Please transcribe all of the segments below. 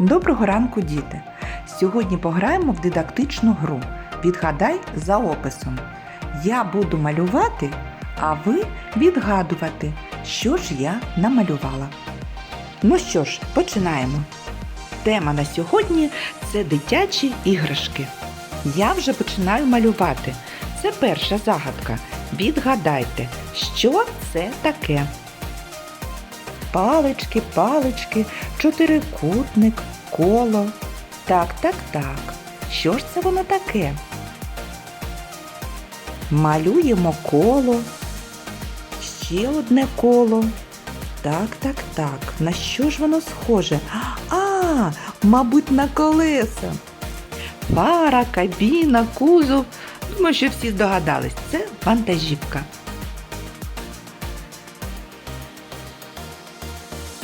Доброго ранку, діти! Сьогодні пограємо в дидактичну гру. Відгадай за описом. Я буду малювати, а ви відгадувати, що ж я намалювала. Ну що ж, починаємо. Тема на сьогодні це дитячі іграшки. Я вже починаю малювати. Це перша загадка. Відгадайте, що це таке? Палички, палички, чотирикутник, коло. Так, так, так. Що ж це воно таке? Малюємо коло. Ще одне коло. Так, так, так. На що ж воно схоже? А, мабуть, на колеса. Фара, кабіна, кузов. Думаю, що всі здогадались. Це вантажівка.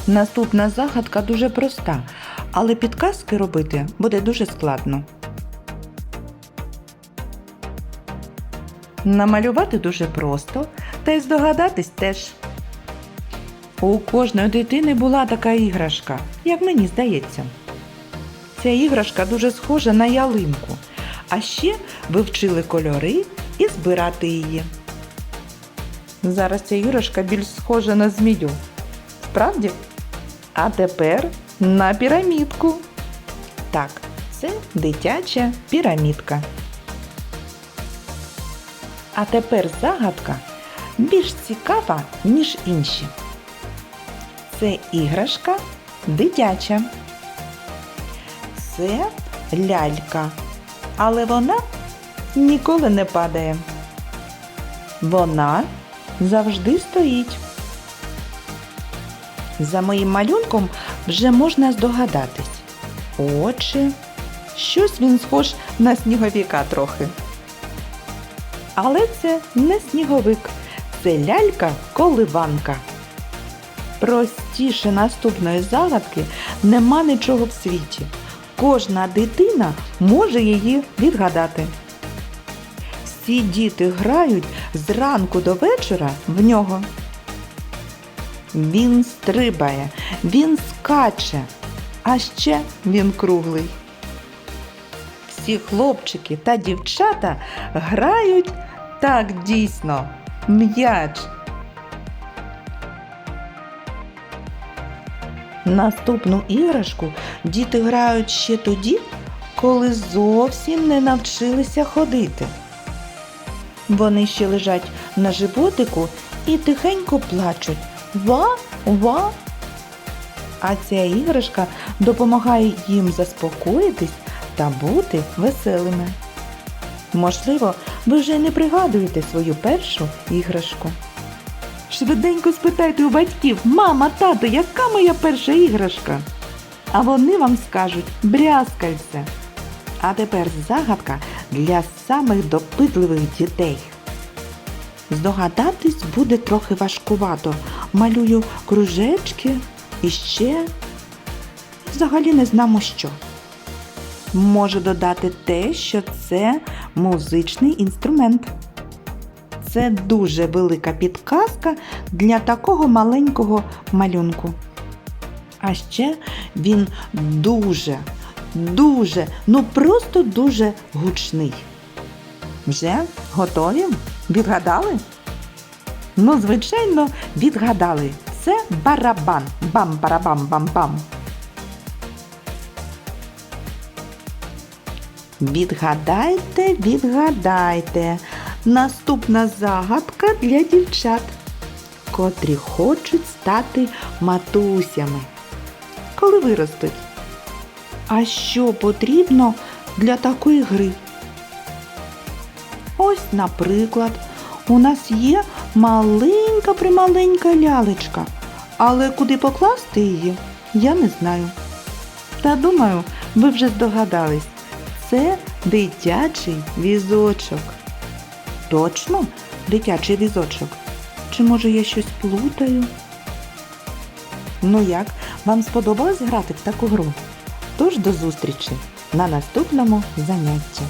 Наступна загадка дуже проста, але підказки робити буде дуже складно. Намалювати дуже просто, та й здогадатись теж. У кожної дитини була така іграшка, як мені здається. Ця іграшка дуже схожа на ялинку, а ще ви вчили кольори і збирати її. Зараз ця іграшка більш схожа на змію. Справді? А тепер на пірамідку. Так, це дитяча пірамідка. А тепер загадка більш цікава, ніж інші. Це іграшка дитяча. Це лялька, але вона ніколи не падає. Вона завжди стоїть. За моїм малюнком вже можна здогадатись. Очі. Щось він схож на сніговіка трохи. Але це не сніговик, це лялька-коливанка. Простіше наступної загадки нема нічого в світі. Кожна дитина може її відгадати. Всі діти грають зранку до вечора в нього. Він стрибає, він скаче, а ще він круглий. Всі хлопчики та дівчата грають так дійсно м'яч. Наступну іграшку діти грають ще тоді, коли зовсім не навчилися ходити. Вони ще лежать на животику і тихенько плачуть. Ва, ва. А ця іграшка допомагає їм заспокоїтись та бути веселими. Можливо, ви вже не пригадуєте свою першу іграшку. Швиденько спитайте у батьків, мама, тато, яка моя перша іграшка? А вони вам скажуть брязкальце. А тепер загадка для самих допитливих дітей. Здогадатись буде трохи важкувато. Малюю кружечки і ще взагалі не знамо що. Можу додати те, що це музичний інструмент. Це дуже велика підказка для такого маленького малюнку. А ще він дуже, дуже, ну просто дуже гучний. Вже готові? Відгадали? Ну, звичайно, відгадали. Це барабан. Бам-барабам-бам-бам. Відгадайте, відгадайте. Наступна загадка для дівчат, котрі хочуть стати матусями. Коли виростуть. А що потрібно для такої гри? Наприклад, у нас є маленька прималенька лялечка, але куди покласти її, я не знаю. Та думаю, ви вже здогадались, це дитячий візочок. Точно дитячий візочок? Чи може я щось плутаю? Ну як, вам сподобалось грати в таку гру? Тож до зустрічі на наступному занятті.